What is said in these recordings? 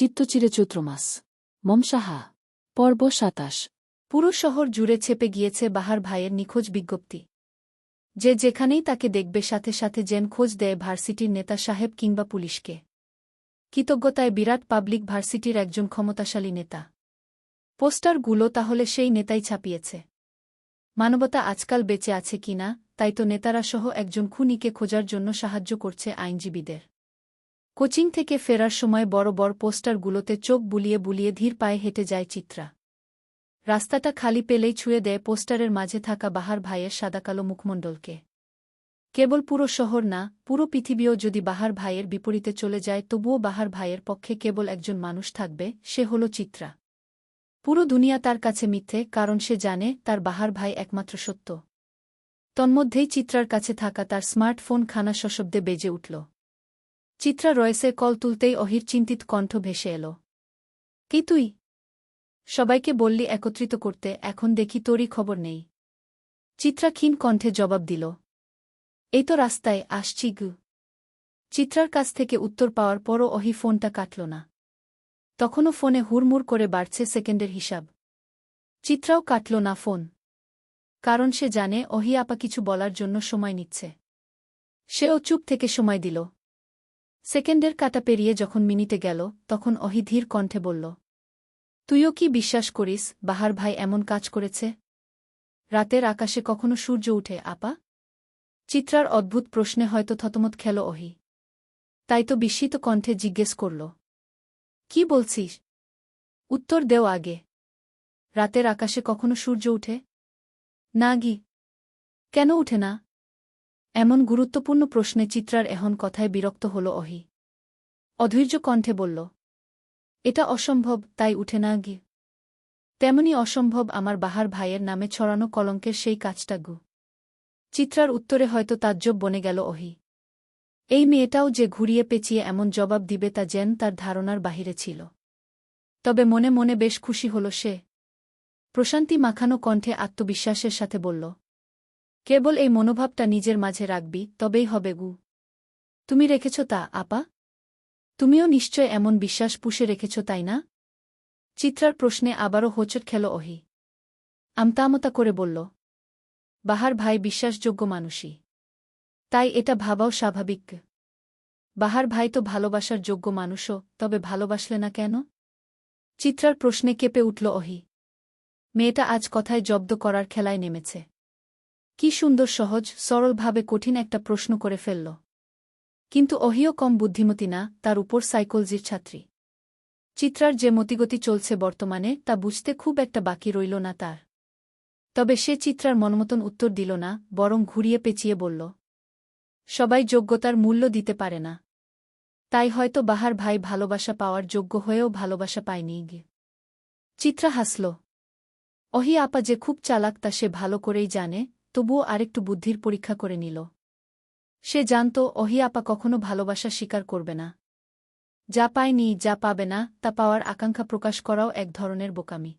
চিত্তচিরে চৈত্র মাস মমসাহা, পর্ব সাতাশ। পুরো শহর জুড়ে ছেপে গিয়েছে বাহার ভাইয়ের নিখোঁজ বিজ্ঞপ্তি। যে যেখানেই তাকে দেখবে সাথে সাথে যেন খোঁজ দেয় ভার্সিটির নেতা সাহেব কিংবা পুলিশকে। কৃতজ্ঞতায় বিরাট পাবলিক ভার্সিটির একজন ক্ষমতাশালী নেতা। পোস্টারগুলো তাহলে সেই নেতাই ছাপিয়েছে। মানবতা আজকাল বেঁচে আছে কিনা, তাই তো নেতারা সহ একজন খুনিকে খোঁজার জন্য সাহায্য করছে আইনজীবীদের। কোচিং থেকে ফেরার সময় বড় বড় পোস্টারগুলোতে চোখ বুলিয়ে বুলিয়ে ধীর পায়ে হেঁটে যায় চিত্রা। রাস্তাটা খালি পেলেই ছুঁয়ে দেয় পোস্টারের মাঝে থাকা বাহার ভাইয়ের সাদাকালো মুখমণ্ডলকে। কেবল পুরো শহর না, পুরো পৃথিবীও যদি বাহার ভাইয়ের বিপরীতে চলে যায়, তবুও বাহার ভাইয়ের পক্ষে কেবল একজন মানুষ থাকবে, সে হল চিত্রা। পুরো দুনিয়া তার কাছে মিথ্যে, কারণ সে জানে তার বাহার ভাই একমাত্র সত্য। তন্মধ্যেই চিত্রার কাছে থাকা তার স্মার্টফোন খানা সশব্দে বেজে উঠল। চিত্রা রয়েসে কল তুলতেই অহির চিন্তিত কণ্ঠ ভেসে এল। কি তুই? সবাইকে বললি একত্রিত করতে, এখন দেখি তোরই খবর নেই। চিত্রা ক্ষীণ কণ্ঠে জবাব দিল, এই তো রাস্তায়, আসছি গু। চিত্রার কাছ থেকে উত্তর পাওয়ার পরও অহি ফোনটা কাটল না। তখনও ফোনে হুড়মুড় করে বাড়ছে সেকেন্ডের হিসাব। চিত্রাও কাটল না ফোন, কারণ সে জানে অহি আপা কিছু বলার জন্য সময় নিচ্ছে। সেও চুপ থেকে সময় দিল সেকেন্ডের কাটা পেরিয়ে যখন মিনিটে গেল, তখন অহি ধীর কণ্ঠে বলল, তুইও কি বিশ্বাস করিস, বাহার ভাই এমন কাজ করেছে? রাতের আকাশে কখনো সূর্য উঠে, আপা? চিত্রার অদ্ভুত প্রশ্নে হয়তো থতমত খেল অহি। তাই তো বিস্মিত কণ্ঠে জিজ্ঞেস করল, কি বলছিস? উত্তর দেও আগে। রাতের আকাশে কখনো সূর্য উঠে? না গি। কেন উঠে না? এমন গুরুত্বপূর্ণ প্রশ্নে চিত্রার এহন কথায় বিরক্ত হল অহি। অধৈর্য কণ্ঠে বলল, এটা অসম্ভব, তাই উঠে না গি। তেমনি অসম্ভব আমার বাহার ভাইয়ের নামে ছড়ানো কলঙ্কের সেই কাজটা গু। চিত্রার উত্তরে হয়তো তাজ্জব বনে গেল অহি। এই মেয়েটাও যে ঘুরিয়ে পেঁচিয়ে এমন জবাব দিবে তা যেন তার ধারণার বাহিরে ছিল। তবে মনে মনে বেশ খুশি হল সে। প্রশান্তি মাখানো কণ্ঠে আত্মবিশ্বাসের সাথে বলল কেবল এই মনোভাবটা নিজের মাঝে রাখবি, তবেই হবে গু। তুমি রেখেছ তা, আপা? তুমিও নিশ্চয় এমন বিশ্বাস পুষে রেখেছ, তাই না? চিত্রার প্রশ্নে আবারও হোঁচট খেল অহি। আমতামতা করে বলল, বাহার ভাই বিশ্বাসযোগ্য মানুষই। তাই এটা ভাবাও স্বাভাবিক। বাহার ভাই তো ভালোবাসার যোগ্য মানুষও, তবে ভালোবাসলে না কেন? চিত্রার প্রশ্নে কেঁপে উঠল অহি। মেয়েটা আজ কথায় জব্দ করার খেলায় নেমেছে। কি সুন্দর সহজ, সরলভাবে কঠিন একটা প্রশ্ন করে ফেলল। কিন্তু অহিও কম বুদ্ধিমতী না, তার উপর সাইকোলজির ছাত্রী। চিত্রার যে মতিগতি চলছে বর্তমানে, তা বুঝতে খুব একটা বাকি রইল না তার। তবে সে চিত্রার মনমতন উত্তর দিল না, বরং ঘুরিয়ে পেঁচিয়ে বলল, সবাই যোগ্যতার মূল্য দিতে পারে না। তাই হয়তো বাহার ভাই ভালোবাসা পাওয়ার যোগ্য হয়েও ভালোবাসা পায়নি চিত্রা হাসল, অহি আপা যে খুব চালাক তা সে ভালো করেই জানে তবুও আরেকটু বুদ্ধির পরীক্ষা করে নিল। সে জানত, অহি আপা কখনো ভালোবাসা স্বীকার করবে না। যা পায়নি, যা পাবে না, তা পাওয়ার আকাঙ্ক্ষা প্রকাশ করাও এক ধরনের বোকামি।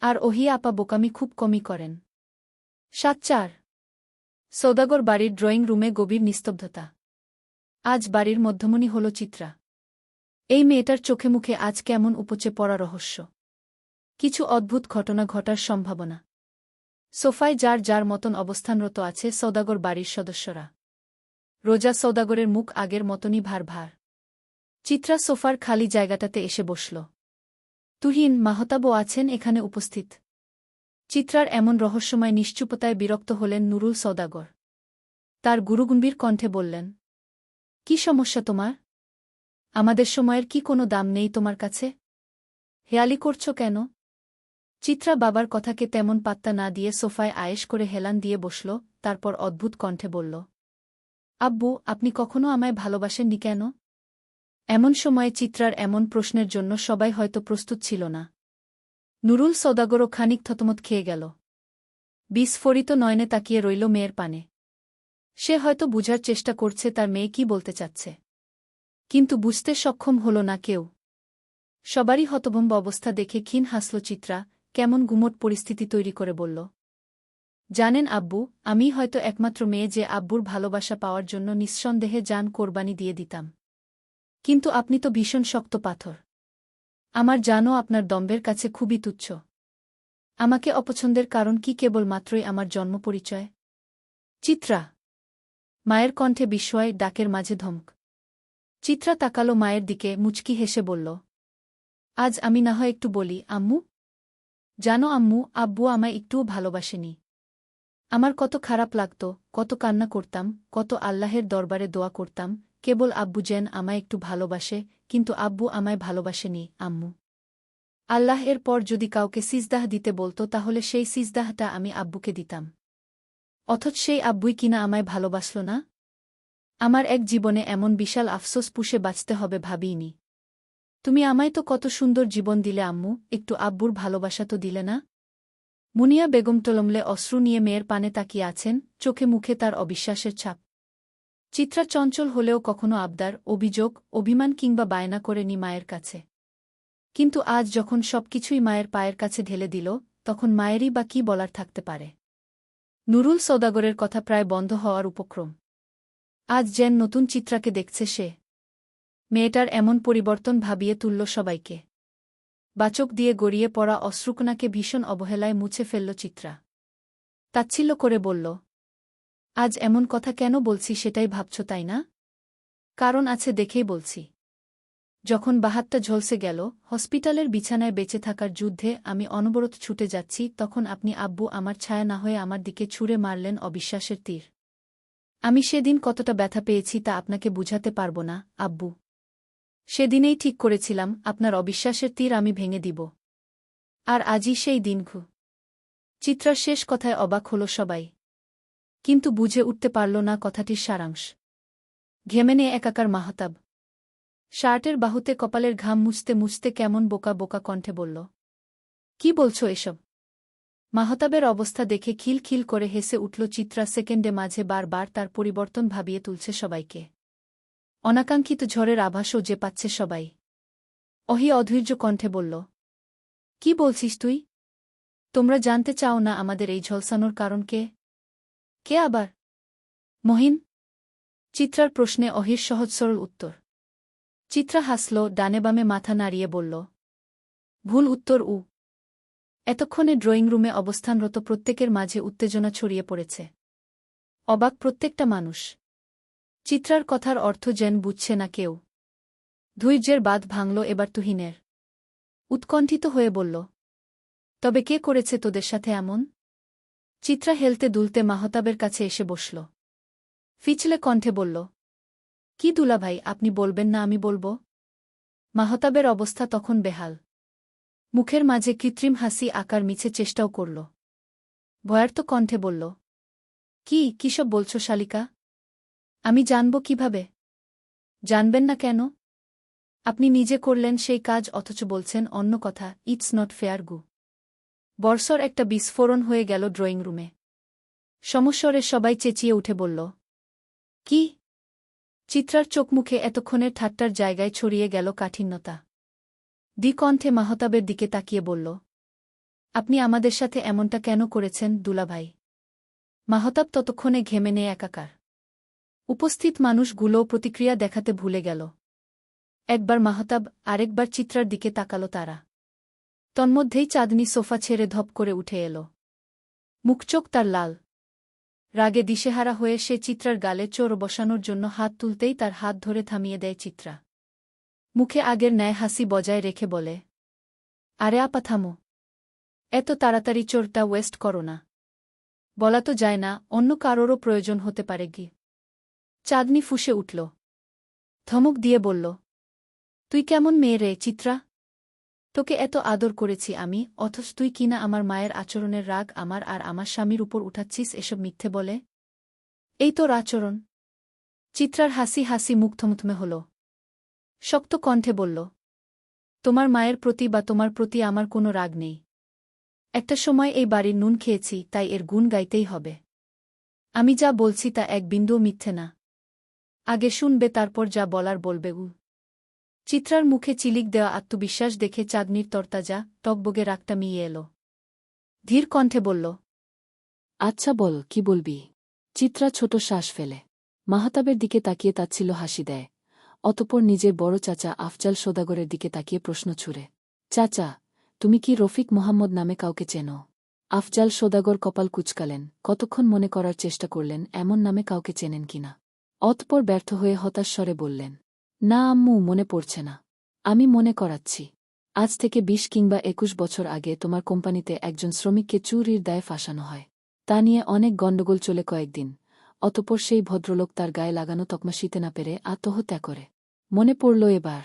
আর ওহি আপা বোকামি খুব কমই করেন। সাত চার। সৌদাগর বাড়ির ড্রয়িং রুমে গভীর নিস্তব্ধতা। আজ বাড়ির মধ্যমণি হল চিত্রা। এই মেয়েটার চোখে মুখে আজ কেমন উপচে পড়া রহস্য। কিছু অদ্ভুত ঘটনা ঘটার সম্ভাবনা। সোফায় যার যার মতন অবস্থানরত আছে সৌদাগর বাড়ির সদস্যরা। রোজা সৌদাগরের মুখ আগের মতনই ভার ভার চিত্রা সোফার খালি জায়গাটাতে এসে বসল। তুহিন, মাহতাবও আছেন এখানে উপস্থিত। চিত্রার এমন রহস্যময় নিশ্চুপতায় বিরক্ত হলেন নুরুল সৌদাগর তার গুরুগুম্বীর কণ্ঠে বললেন, কি সমস্যা তোমার? আমাদের সময়ের কি কোনো দাম নেই তোমার কাছে? হেয়ালি করছ কেন? চিত্রা বাবার কথাকে তেমন পাত্তা না দিয়ে সোফায় আয়েশ করে হেলান দিয়ে বসল, তারপর অদ্ভুত কণ্ঠে বলল, আব্বু, আপনি কখনো আমায় ভালোবাসেননি কেন? এমন সময়ে চিত্রার এমন প্রশ্নের জন্য সবাই হয়তো প্রস্তুত ছিল না। নুরুল সৌদাগরও খানিক থতমত খেয়ে গেল। বিস্ফোরিত নয়নে তাকিয়ে রইল মেয়ের পানে। সে হয়তো বুঝার চেষ্টা করছে তার মেয়ে কি বলতে চাচ্ছে। কিন্তু বুঝতে সক্ষম হল না কেউ। সবারই হতভম্ব অবস্থা দেখে ক্ষীণ হাসল চিত্রা কেমন গুমট পরিস্থিতি তৈরি করে বলল। জানেন আব্বু আমি হয়তো একমাত্র মেয়ে যে আব্বুর ভালোবাসা পাওয়ার জন্য নিঃসন্দেহে যান কোরবানি দিয়ে দিতাম। কিন্তু আপনি তো ভীষণ শক্ত পাথর। আমার জানও আপনার দম্বের কাছে খুবই তুচ্ছ। আমাকে অপছন্দের কারণ কি কেবলমাত্রই আমার জন্ম পরিচয়? চিত্রা। মায়ের কণ্ঠে বিস্ময়, ডাকের মাঝে ধমক। চিত্রা তাকালো মায়ের দিকে, মুচকি হেসে বলল, আজ আমি না হয় একটু বলি, আম্মু। জানো আম্মু, আব্বু আমায় একটুও ভালোবাসেনি। আমার কত খারাপ লাগত, কত কান্না করতাম, কত আল্লাহের দরবারে দোয়া করতাম, কেবল আব্বু যেন আমায় একটু ভালোবাসে, কিন্তু আব্বু আমায় ভালোবাসেনি, আম্মু। আল্লাহ এর পর যদি কাউকে সিজদাহ দিতে বলতো, তাহলে সেই সিজদাহটা আমি আব্বুকে দিতাম। অথচ সেই আব্বুই কিনা আমায় ভালোবাসল না? আমার এক জীবনে এমন বিশাল আফসোস পুষে বাঁচতে হবে ভাবিইনি। তুমি আমায় তো কত সুন্দর জীবন দিলে, আম্মু, একটু আব্বুর ভালোবাসা তো দিলে না? মুনিয়া বেগম টলমলে অশ্রু নিয়ে মেয়ের পানে তাকিয়ে আছেন, চোখে মুখে তার অবিশ্বাসের ছাপ। চিত্রা চঞ্চল হলেও কখনো আবদার, অভিযোগ, অভিমান কিংবা বায়না করেনি মায়ের কাছে। কিন্তু আজ যখন সবকিছুই মায়ের পায়ের কাছে ঢেলে দিল, তখন মায়েরই বা কি বলার থাকতে পারে? নুরুল সৌদাগরের কথা প্রায় বন্ধ হওয়ার উপক্রম। আজ যেন নতুন চিত্রাকে দেখছে সে মেয়েটার এমন পরিবর্তন ভাবিয়ে তুলল সবাইকে। বাচক দিয়ে গড়িয়ে পড়া অশ্রুকণাকে ভীষণ অবহেলায় মুছে ফেলল চিত্রা। তাচ্ছিল্য করে বলল, আজ এমন কথা কেন বলছি সেটাই ভাবছ তাই না? কারণ আছে দেখেই বলছি। যখন বাহাতটা ঝলসে গেল, হসপিটালের বিছানায় বেঁচে থাকার যুদ্ধে আমি অনবরত ছুটে যাচ্ছি, তখন আপনি আব্বু আমার ছায়া না হয়ে আমার দিকে ছুঁড়ে মারলেন অবিশ্বাসের তীর। আমি সেদিন কতটা ব্যথা পেয়েছি তা আপনাকে বুঝাতে পারব না, আব্বু। সেদিনেই ঠিক করেছিলাম, আপনার অবিশ্বাসের তীর আমি ভেঙে দিব। আর আজই সেই দিন ঘু। চিত্রার শেষ কথায় অবাক হল সবাই। কিন্তু বুঝে উঠতে পারল না কথাটির সারাংশ। ঘেমে নিয়ে একাকার মাহতাব। শার্টের বাহুতে কপালের ঘাম মুছতে মুছতে কেমন বোকা বোকা কণ্ঠে বলল, কি বলছো এসব? মাহতাবের অবস্থা দেখে খিল খিল করে হেসে উঠল চিত্রা সেকেন্ডে মাঝে বারবার তার পরিবর্তন ভাবিয়ে তুলছে সবাইকে। অনাকাঙ্ক্ষিত ঝড়ের আভাসও যে পাচ্ছে সবাই। অহি অধৈর্য কণ্ঠে বলল, কি বলছিস তুই? তোমরা জানতে চাও না আমাদের এই ঝলসানোর কারণ কে? কে আবার? মহিন? চিত্রার প্রশ্নে অহির সহজ সরল উত্তর। চিত্রা হাসল, ডানে বামে মাথা নাড়িয়ে বলল, ভুল উত্তর উ। এতক্ষণে ড্রয়িং রুমে অবস্থানরত প্রত্যেকের মাঝে উত্তেজনা ছড়িয়ে পড়েছে। অবাক প্রত্যেকটা মানুষ। চিত্রার কথার অর্থ যেন বুঝছে না কেউ। ধৈর্যের বাঁধ ভাঙল এবার তুহিনের। উৎকণ্ঠিত হয়ে বলল, তবে কে করেছে তোদের সাথে এমন? চিত্রা হেলতে দুলতে মাহতাবের কাছে এসে বসল। ফিচলে কণ্ঠে বলল, কি দুলাভাই, আপনি বলবেন না আমি বলব? মাহতাবের অবস্থা তখন বেহাল। মুখের মাঝে কৃত্রিম হাসি আকার মিছে চেষ্টাও করল। ভয়ার্ত কণ্ঠে বলল, কি, কিসব বলছো শালিকা? আমি জানব কীভাবে? জানবেন না কেন? আপনি নিজে করলেন সেই কাজ, অথচ বলছেন অন্য কথা ইটস নট ফেয়ার গু। বর্ষর একটা বিস্ফোরণ হয়ে গেল ড্রয়িং রুমে। সমস্বরে সবাই চেঁচিয়ে উঠে বলল, কি? চিত্রার চোখ মুখে এতক্ষণের ঠাট্টার জায়গায় ছড়িয়ে গেল কাঠিন্যতা। দ্বিকণ্ঠে মাহতাবের দিকে তাকিয়ে বলল, আপনি আমাদের সাথে এমনটা কেন করেছেন, দুলাভাই? মাহতাব ততক্ষণে ঘেমে নেয় একাকার। উপস্থিত মানুষগুলোও প্রতিক্রিয়া দেখাতে ভুলে গেল। একবার মাহতাব আরেকবার চিত্রার দিকে তাকালো তারা। তন্মধ্যেই চাঁদনি সোফা ছেড়ে ধপ করে উঠে এল। মুখচোখ তার লাল। রাগে দিশেহারা হয়ে সে চিত্রার গালে চোর বসানোর জন্য হাত তুলতেই তার হাত ধরে থামিয়ে দেয় চিত্রা। মুখে আগের ন্যায় হাসি বজায় রেখে বলে, আরে আপা থামো। এত তাড়াতাড়ি চোরটা ওয়েস্ট করো না। বলা তো যায় না, অন্য কারোরও প্রয়োজন হতে পারে কি? চাঁদনি ফুসে উঠল। ধমক দিয়ে বলল, তুই কেমন মেয়ে রে, চিত্রা? তোকে এত আদর করেছি আমি, অথচ তুই কিনা আমার মায়ের আচরণের রাগ আমার আর আমার স্বামীর উপর উঠাচ্ছিস এসব মিথ্যে বলে? এই তোর আচরণ চিত্রার হাসি হাসি মুখ থমথমে হল। শক্ত কণ্ঠে বলল, তোমার মায়ের প্রতি বা তোমার প্রতি আমার কোনো রাগ নেই। একটা সময় এই বাড়ির নুন খেয়েছি, তাই এর গুণ গাইতেই হবে। আমি যা বলছি তা এক বিন্দুও মিথ্যে না। আগে শুনবে, তারপর যা বলার বলবে উ। চিত্রার মুখে চিলিক দেওয়া আত্মবিশ্বাস দেখে চাঁদনির তরতাজা, টকবগে রাগটা মিয়ে এল। ধীর কণ্ঠে বলল আচ্ছা বল, কি বলবি? চিত্রা ছোট শ্বাস ফেলে। মাহাতাবের দিকে তাকিয়ে তাচ্ছিল হাসি দেয়। অতপর নিজের বড় চাচা আফজাল সদাগরের দিকে তাকিয়ে প্রশ্ন ছুড়ে, চাচা, তুমি কি রফিক মোহাম্মদ নামে কাউকে চেনো? আফজাল সোদাগর কপাল কুচকালেন, কতক্ষণ মনে করার চেষ্টা করলেন, এমন নামে কাউকে চেনেন কিনা? অতপর ব্যর্থ হয়ে হতাশ স্বরে বললেন, না আম্মু, মনে পড়ছে না। আমি মনে করাচ্ছি। আজ থেকে বিশ কিংবা একুশ বছর আগে তোমার কোম্পানিতে একজন শ্রমিককে চুরির দায়ে ফাঁসানো হয়। তা নিয়ে অনেক গণ্ডগোল চলে কয়েকদিন। অতপর সেই ভদ্রলোক তার গায়ে লাগানো তকমা শীতে না পেরে আত্মহত্যা করে। মনে পড়ল এবার।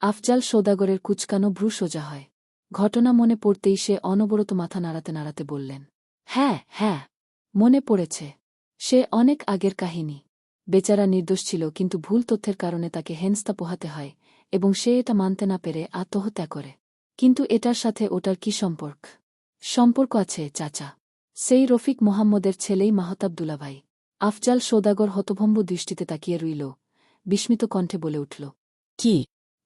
আফজাল সৌদাগরের কুচকানো ভ্রু সোজা হয়। ঘটনা মনে পড়তেই সে অনবরত মাথা নাড়াতে নাড়াতে বললেন হ্যাঁ হ্যাঁ। মনে পড়েছে। সে অনেক আগের কাহিনী। বেচারা নির্দোষ ছিল কিন্তু ভুল তথ্যের কারণে তাকে হেনস্তা পোহাতে হয় এবং সে এটা মানতে না পেরে আত্মহত্যা করে। কিন্তু এটার সাথে ওটার কি সম্পর্ক? সম্পর্ক আছে চাচা। সেই রফিক মোহাম্মদের ছেলেই মাহতাব দুলাভাই। আফজাল সৌদাগর হতভম্ব দৃষ্টিতে তাকিয়ে রইল বিস্মিত কণ্ঠে বলে উঠল কি?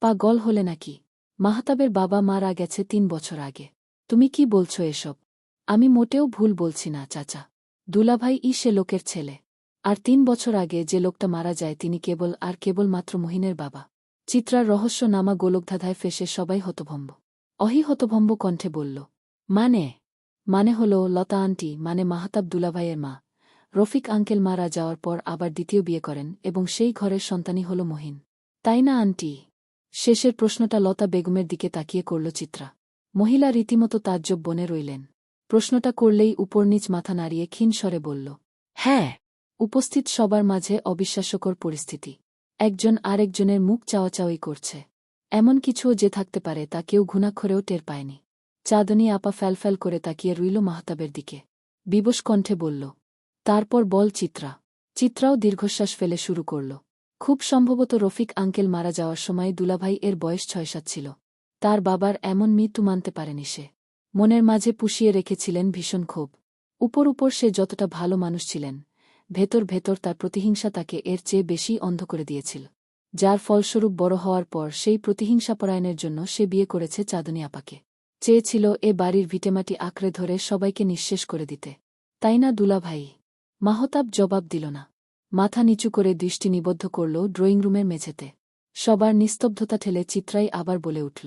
পা গল হলে নাকি? মাহতাবের বাবা মারা গেছে তিন বছর আগে। তুমি কি বলছো এসব? আমি মোটেও ভুল বলছি না চাচা। দুলাভাই ই সে লোকের ছেলে। আর তিন বছর আগে যে লোকটা মারা যায়, তিনি কেবল আর কেবল মাত্র মহিনের বাবা। চিত্রার রহস্য নামা গোলকধাঁধায় ফেসে সবাই হতভম্ব। অহি হতভম্ব কণ্ঠে বলল মানে? মানে হল লতা আন্টি মানে মাহতাব দুলাভাইয়ের মা। রফিক আঙ্কেল মারা যাওয়ার পর আবার দ্বিতীয় বিয়ে করেন এবং সেই ঘরের সন্তানই হল মহিন। তাই না, আন্টি? শেষের প্রশ্নটা লতা বেগমের দিকে তাকিয়ে করল চিত্রা। মহিলা রীতিমতো তাজ্জব বনে রইলেন। প্রশ্নটা করলেই উপরনিচ মাথা নাড়িয়ে ক্ষীণ স্বরে বলল হ্যাঁ উপস্থিত সবার মাঝে অবিশ্বাস্যকর পরিস্থিতি। একজন আরেকজনের মুখ চাওয়াচাওয়ি করছে। এমন কিছুও যে থাকতে পারে তা কেউ ঘুণাক্ষরেও টের পায়নি। চাঁদনি আপা ফ্যালফ্যাল করে তাকিয়ে রইল মাহতাবের দিকে। বিবশ কণ্ঠে বলল, তারপর বল চিত্রা। চিত্রাও দীর্ঘশ্বাস ফেলে শুরু করল। খুব সম্ভবত রফিক আঙ্কেল মারা যাওয়ার সময় দুলাভাই এর বয়স ছয় সাত ছিল। তার বাবার এমন মৃত্যু মানতে পারেনি সে। মনের মাঝে পুষিয়ে রেখেছিলেন ভীষণ ক্ষোভ। উপর উপর সে যতটা ভালো মানুষ ছিলেন ভেতর ভেতর তার প্রতিহিংসা তাকে এর চেয়ে বেশি অন্ধ করে দিয়েছিল। যার ফলস্বরূপ বড় হওয়ার পর সেই প্রতিহিংসাপরায়ণের জন্য সে বিয়ে করেছে চাঁদনী আপাকে। চেয়েছিল এ বাড়ির ভিটেমাটি আঁকড়ে ধরে সবাইকে নিঃশেষ করে দিতে। তাই না, দুলাভাই? মাহতাব জবাব দিল না। মাথা নিচু করে দৃষ্টি নিবদ্ধ করল ড্রয়িং রুমের মেঝেতে। সবার নিস্তব্ধতা ঠেলে চিত্রাই আবার বলে উঠল,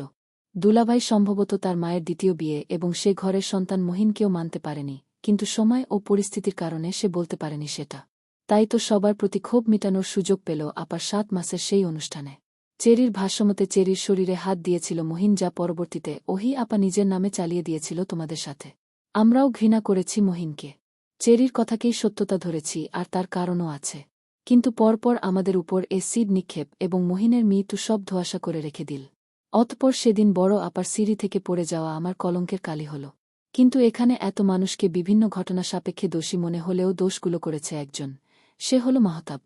দুলাভাই, সম্ভবত তার মায়ের দ্বিতীয় বিয়ে এবং সে ঘরের সন্তান মহিনকেও মানতে পারেনি। কিন্তু সময় ও পরিস্থিতির কারণে সে বলতে পারেনি সেটা। তাই তো সবার প্রতি ক্ষোভ মেটানোর সুযোগ পেল আপার সাত মাসের সেই অনুষ্ঠানে। চেরির ভাষ্যমতে চেরির শরীরে হাত দিয়েছিল মহিন যা পরবর্তীতে, ওহি, আপা নিজের নামে চালিয়ে দিয়েছিল তোমাদের সাথে। আমরাও ঘৃণা করেছি মহিনকে। চেরির কথাকেই সত্যতা ধরেছি আর তার কারণও আছে। কিন্তু পরপর আমাদের উপর এ সিড নিক্ষেপ এবং মহিনের মৃত্যু সব ধোয়াশা করে রেখে দিল। অতপর সেদিন বড় আপার সিঁড়ি থেকে পড়ে যাওয়া আমার কলঙ্কের কালি হল। কিন্তু এখানে এত মানুষকে বিভিন্ন ঘটনা সাপেক্ষে দোষী মনে হলেও দোষগুলো করেছে একজন। সে হল মাহতাব।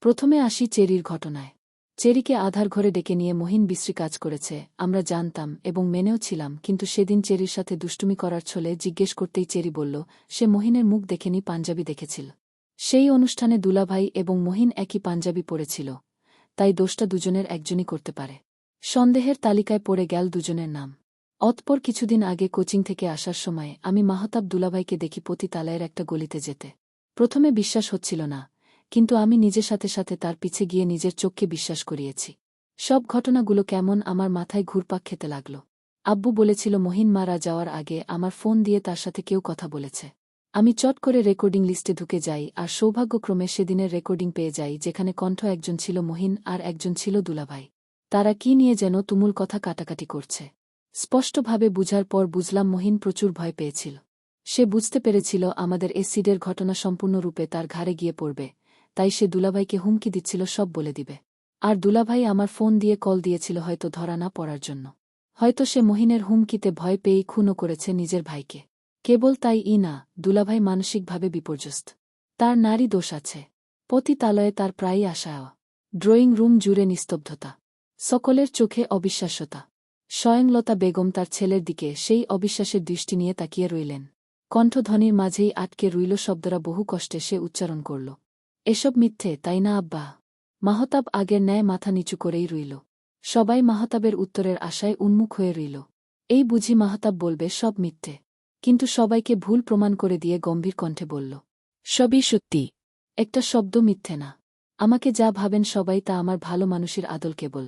প্রথমে আসি চেরির ঘটনায়। চেরিকে আধার ঘরে ডেকে নিয়ে মহিন বিশ্রী কাজ করেছে। আমরা জানতাম এবং মেনেও ছিলাম, কিন্তু সেদিন চেরির সাথে দুষ্টুমি করার ছলে জিজ্ঞেস করতেই চেরি বলল, সে মহিনের মুখ দেখেনি পাঞ্জাবি দেখেছিল। সেই অনুষ্ঠানে দুলাভাই এবং মহিন একই পাঞ্জাবি পড়েছিল তাই দোষটা দুজনের একজনই করতে পারে। সন্দেহের তালিকায় পড়ে গেল দুজনের নাম। অতপর কিছুদিন আগে কোচিং থেকে আসার সময় আমি মাহতাব দুলাভাইকে দেখি পতি তালায়ের একটা গলিতে যেতে। প্রথমে বিশ্বাস হচ্ছিল না, কিন্তু আমি নিজের সাথে সাথে তার পিছে গিয়ে নিজের চোখকে বিশ্বাস করিয়েছি। সব ঘটনাগুলো কেমন আমার মাথায় ঘুরপাক খেতে লাগল। আব্বু বলেছিল, মহিন মারা যাওয়ার আগে আমার ফোন দিয়ে তার সাথে কেউ কথা বলেছে। আমি চট করে রেকর্ডিং লিস্টে ঢুকে যাই আর সৌভাগ্যক্রমে সেদিনের রেকর্ডিং পেয়ে যাই যেখানে কণ্ঠ একজন ছিল মহিন আর একজন ছিল দুলাভাই। তারা কি নিয়ে যেন তুমুল কথা কাটাকাটি করছে। স্পষ্টভাবে বুঝার পর বুঝলাম মহিন প্রচুর ভয় পেয়েছিল। সে বুঝতে পেরেছিল আমাদের এসিডের ঘটনা সম্পূর্ণরূপে তার ঘাড়ে গিয়ে পড়বে, তাই সে দুলাভাইকে হুমকি দিচ্ছিল, সব বলে দিবে। আর দুলাভাই আমার ফোন দিয়ে কল দিয়েছিল হয়তো ধরা না পড়ার জন্য। হয়তো সে মহিনের হুমকিতে ভয় পেয়েই খুনও করেছে নিজের ভাইকে। কেবল তাই ই না, দুলাভাই মানসিকভাবে বিপর্যস্ত। তার নারী দোষ আছে। পতিতালয়ে তার প্রায়ই আসা ড্রয়িং রুম জুড়ে নিস্তব্ধতা। সকলের চোখে অবিশ্বাস্যতা। স্বয়ংলতা বেগম তার ছেলের দিকে সেই অবিশ্বাসের দৃষ্টি নিয়ে তাকিয়ে রইলেন। কণ্ঠধ্বনির মাঝেই আটকে রইল শব্দরা বহু কষ্টে সে উচ্চারণ করল। এসব মিথ্যে, তাই না, আব্বা? মাহতাব আগের ন্যায় মাথা নিচু করেই রইল। সবাই মাহতাবের উত্তরের আশায় উন্মুখ হয়ে রইল। এই বুঝি মাহতাব বলবে, সব মিথ্যে। কিন্তু সবাইকে ভুল প্রমাণ করে দিয়ে গম্ভীর কণ্ঠে বলল, সবই সত্যি। একটা শব্দ মিথ্যে না। আমাকে যা ভাবেন সবাই তা আমার ভালো মানুষের আদল কেবল।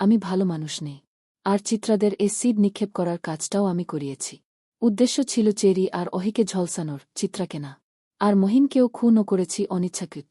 আমি ভালো মানুষ নেই। আর চিত্রাদের এ সিড নিক্ষেপ করার কাজটাও আমি করিয়েছি। উদ্দেশ্য ছিল চেরি আর অহিকে ঝলসানোর চিত্রাকে না আর মহিনকেও খুনও করেছি অনিচ্ছাকৃত।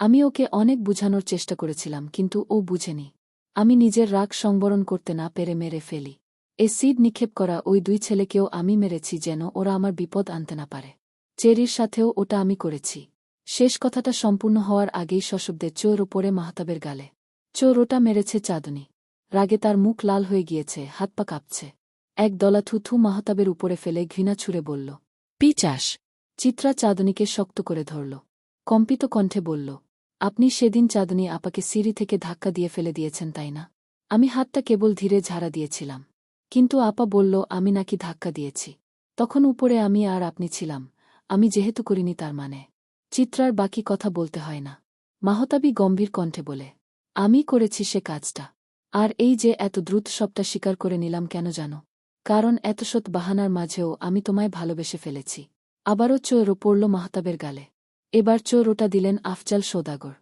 আমি ওকে অনেক বুঝানোর চেষ্টা করেছিলাম, কিন্তু ও বুঝেনি। আমি নিজের রাগ সংবরণ করতে না পেরে মেরে ফেলি। এ সিড নিক্ষেপ করা ওই দুই ছেলেকেও আমি মেরেছি যেন ওরা আমার বিপদ আনতে না পারে। চেরির সাথেও ওটা আমি করেছি। শেষ কথাটা সম্পূর্ণ হওয়ার আগেই সশব্দে চোর ওপরে মাহতাবের গালে। চোর ওটা মেরেছে চাঁদনি। রাগে তার মুখ লাল হয়ে গিয়েছে, হাত পা কাঁপছে। এক দলা থুথু মাহতাবের উপরে ফেলে ঘৃণা ছুড়ে বলল, পিচাস! চিত্রা চাঁদনীকে শক্ত করে ধরল। কম্পিত কণ্ঠে বলল, আপনি সেদিন চাঁদনী আপাকে সিঁড়ি থেকে ধাক্কা দিয়ে ফেলে দিয়েছেন, তাই না? আমি হাতটা কেবল ধীরে ঝাড়া দিয়েছিলাম। কিন্তু আপা বলল, আমি নাকি ধাক্কা দিয়েছি। তখন উপরে আমি আর আপনি ছিলাম। আমি যেহেতু করিনি তার মানে। চিত্রার বাকি কথা বলতে হয় না। মাহতাবি গম্ভীর কণ্ঠে বলে, আমি করেছি সে কাজটা। আর এই যে এত দ্রুত সবটা স্বীকার করে নিলাম কেন জানো? কারণ এত সৎ বাহানার মাঝেও আমি তোমায় ভালোবেসে ফেলেছি। আবারও চোরও পড়ল মাহতাবের গালে। এবার চোর ওটা দিলেন আফজাল সৌদাগর।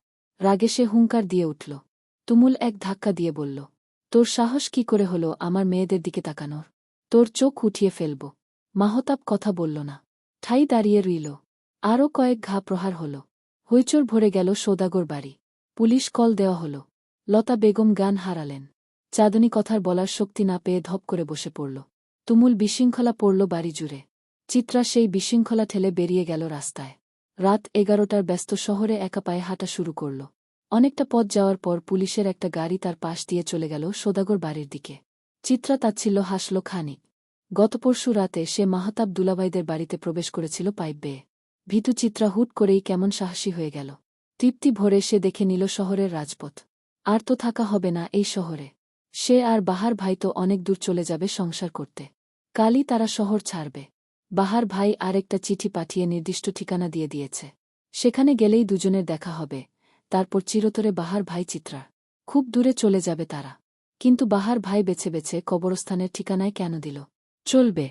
রাগে সে হুঙ্কার দিয়ে উঠল। তুমুল এক ধাক্কা দিয়ে বলল, তোর সাহস কি করে হলো আমার মেয়েদের দিকে তাকানোর? তোর চোখ উঠিয়ে ফেলব মাহতাব কথা বলল না। ঠাই দাঁড়িয়ে রইল। আরও কয়েক ঘা প্রহার হল। হৈচোর ভরে গেল সৌদাগর বাড়ি। পুলিশ কল দেওয়া হল। লতা বেগম গান হারালেন। চাঁদনী কথার বলার শক্তি না পেয়ে ধপ করে বসে পড়ল। তুমুল বিশৃঙ্খলা পড়ল বাড়ি জুড়ে। চিত্রা সেই বিশৃঙ্খলা ঠেলে বেরিয়ে গেল রাস্তায়। রাত এগারোটার ব্যস্ত শহরে একা পায়ে হাঁটা শুরু করল। অনেকটা পথ যাওয়ার পর পুলিশের একটা গাড়ি তার পাশ দিয়ে চলে গেল সোদাগর বাড়ির দিকে। চিত্রা তাচ্ছিল হাসল খানিক। গত পরশু রাতে সে মাহতাব দুলাভাইদের বাড়িতে প্রবেশ করেছিল পাইপ বেয়ে। ভীতু চিত্রা হুট করেই কেমন সাহসী হয়ে গেল। তৃপ্তি ভরে সে দেখে নিল শহরের রাজপথ। আর তো থাকা হবে না এই শহরে। সে আর বাহার ভাই তো অনেক দূর চলে যাবে সংসার করতে। কালই তারা শহর ছাড়বে। বাহার ভাই আরেকটা চিঠি পাঠিয়ে নির্দিষ্ট ঠিকানা দিয়ে দিয়েছে। সেখানে গেলেই দুজনের দেখা হবে। তারপর চিরতরে বাহার ভাই চিত্রা। খুব দূরে চলে যাবে তারা। কিন্তু বাহার ভাই বেছে বেছে কবরস্থানের ঠিকানায় কেন দিল? চলবে।